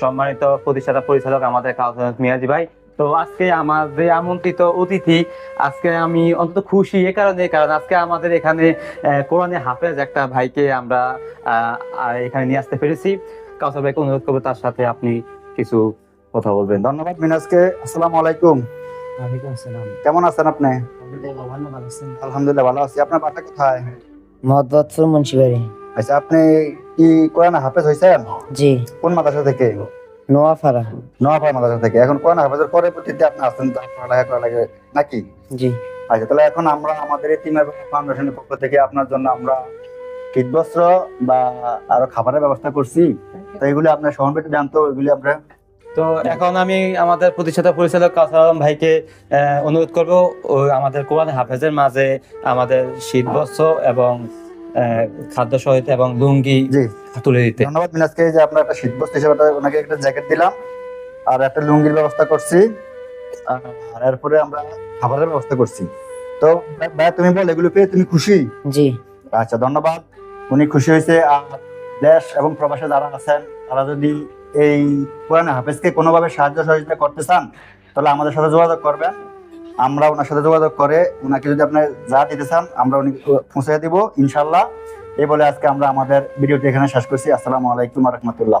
সম্মানিত প্রতিষ্ঠাতা পরিচালক আমাদের মিয়াজি ভাই। তো আজকে আমাদের আমন্ত্রিত অতিথি, আজকে আমি অন্তত খুশি এ কারণে, কারণ আজকে আমাদের এখানে কোরআনে হাফেজ একটা ভাইকে আমরা এখানে নিয়ে আসতে পেরেছি। কাউসার ভাইকে অনুরোধ করব তার সাথে আপনি কিছু কথা বলবেন। ধন্যবাদ মিনাজকে। আসসালামু আলাইকুম। কেমন আছেন আপনি? আলহামদুলিল্লাহ ভালো আছি। আপনার বাসা কোথায়? মুন্সিবাড়ি। আচ্ছা আপনি কি কোরআন হাফেজ হয়েছেন জি। কোন মাদ্রাসা থেকে? নোয়াপাড়া। নোয়াপাড়া মাদ্রাসা থেকে। এখন কোরআন হাফেজের পরবর্তীতে আপনি আসছেন পড়ালেখা করা লাগে নাকি? জি। আচ্ছা তাহলে এখন আমরা আমাদের টিমের ফাউন্ডেশনের পক্ষ থেকে আপনার জন্য আমরা শীতবস্ত্র বা আরও খাবারের ব্যবস্থা করছি। তো এগুলি আপনার সহনবেটি জানতো এগুলি আমরা তো এখন আমি আমাদের প্রতিষ্ঠাতা পরিচালক কাউসার আলম ভাইকে অনুরোধ করব ও আমাদের কোরআন হাফেজের মাঝে আমাদের শীত বস্ত্র এবং খাদ্য সহিত এবং লুঙ্গি তুলে দিতে। ধন্যবাদ মিনাজকে যে আমরা একটা শীতবস্ত্র হিসেবে একটা- ওনাকে একটা জ্যাকেট দিলাম আর একটা লুঙ্গির ব্যবস্থা করছি। আর এরপরে আমরা খাবারের ব্যবস্থা করছি। তো ভাই- ভাই তুমি বল এগুলো পেয়ে তুমি খুশি? জি। আচ্ছা ধন্যবাদ। উনি খুশি হয়েছে। আর দেশ এবং প্রবাসে যারা আছেন তারা যদি এই কোরআনে হাফেজকে কোনোভাবে সাহায্য সহযোগিতা করতে চান, তাহলে আমাদের সাথে যোগাযোগ করবেন। আমরা ওনার সাথে যোগাযোগ করে ওনাকে যদি আপনার যা দিতে চান, আমরা উনি পৌঁছে দিব ইনশাল্লাহ এই বলে আজকে আমরা আমাদের ভিডিওটি এখানে শেষ করছি। আসসালামু আলাইকুম রহমতুল্লাহ।